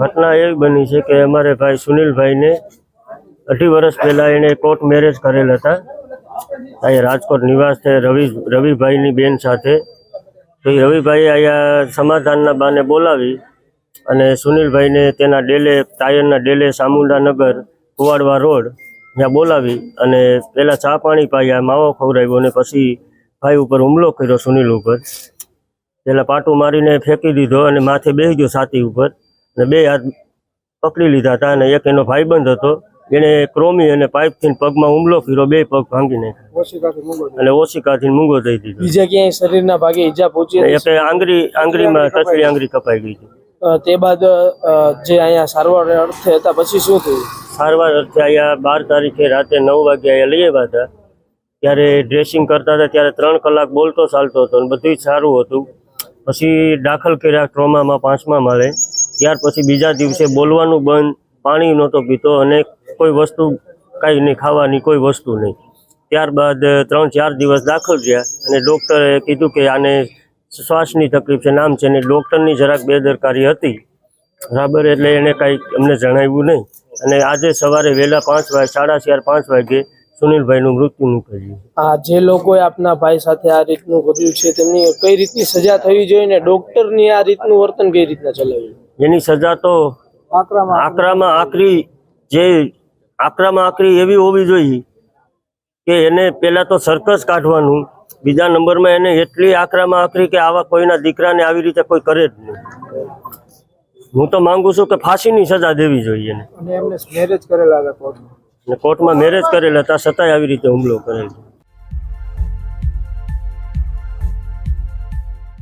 ઘટના એવી બની છે કે અમારે ભાઈ સુનિલભાઈને અઢી વર્ષ પહેલાં એણે કોર્ટ મેરેજ કરેલ હતા. અહીંયા રાજકોટ નિવાસ છે, રવિ, રવિભાઈની બેન સાથે. તો એ રવિભાઈએ અહીંયા સમાધાનના બાને બોલાવી અને સુનિલભાઈને તેના ડેલે તાયરના ડેલે સામુંડાનગર કુવાડવા રોડ ત્યાં બોલાવી અને પહેલાં ચા પાણી પાયા માવો ખવડાવ્યો અને પછી ભાઈ ઉપર હુમલો કર્યો સુનિલ ઉપર. પહેલાં પાટું મારીને ફેંકી દીધો અને માથે બેસી ગયો છાતી ઉપર. અને બે હાથ પકડી લીધા હતા અને એક એનો ભાઈબંધ હતો. એને ક્રોમી અને પાઇપથી પગમાં હુમલો કર્યો બે પગ ભાંગી નાખ્યો. અને ઓશિકાથી મૂંગો થઈ દીધો બીજા ક્યાંય શરીરના ભાગે ઈજા પહોંચી? આંગળી આંગળીમાં ટચલી આંગળી કપાઈ ગઈ હતી તે બાદ જે અહીંયા સારવાર અર્થે હતા પછી શું થયું? સારવાર અર્થે અહીંયા બાર તારીખે રાતે નવ વાગે અહીંયા લઈ આવ્યા હતા. ત્યારે ડ્રેસિંગ કરતા હતા ત્યારે ત્રણ કલાક બોલતો ચાલતો હતો અને બધું સારું હતું. પછી દાખલ કર્યા ટ્રોમામાં પાંચમા માળે. ત્યાર પછી બીજા દિવસે બોલવાનું બંધ, પાણી નહોતો પીતો અને કોઈ વસ્તુ કાંઈ નહીં, ખાવાની કોઈ વસ્તુ નહીં. ત્યારબાદ ત્રણ, ચાર દિવસ દાખલ થયા અને ડૉક્ટરે કીધું કે આને શ્વાસની તકલીફ છે, નામ છે ને ડૉક્ટરની જરાક બેદરકારી હતી. બરાબર, એટલે એને કાંઈ અમને જણાવ્યું નહીં. અને આજે સવારે વહેલા પાંચ વાગે સાડા ચાર, પાંચ વાગે સુનિલભાઈનું મૃત્યુ નીકળ્યું આ જે લોકોએ આપના ભાઈ સાથે આ રીતનું કર્યું છે તેમની કઈ રીતની સજા થવી જોઈએ ને ડોક્ટરની આ રીતનું વર્તન કઈ રીતના ચલાવ્યું? એની સજા તો આકરામાં આકરી જે આકરામાં આકરી એવી હોવી જોઈએ કે એને પહેલાં તો સર્કસ કાઢવાનું બીજા નંબરમાં એને એટલી આકરામાં આકરી કે આવા કોઈના દીકરાને આવી રીતે કોઈ કરે જ નહીં. હું તો માંગુ છું કે ફાંસીની સજા દેવી જોઈએ એને. એમને મેરેજ કરેલા હતા કોર્ટમાં. કોર્ટમાં મેરેજ કરેલા હતા છતાંય આવી રીતે હુમલો કરેલ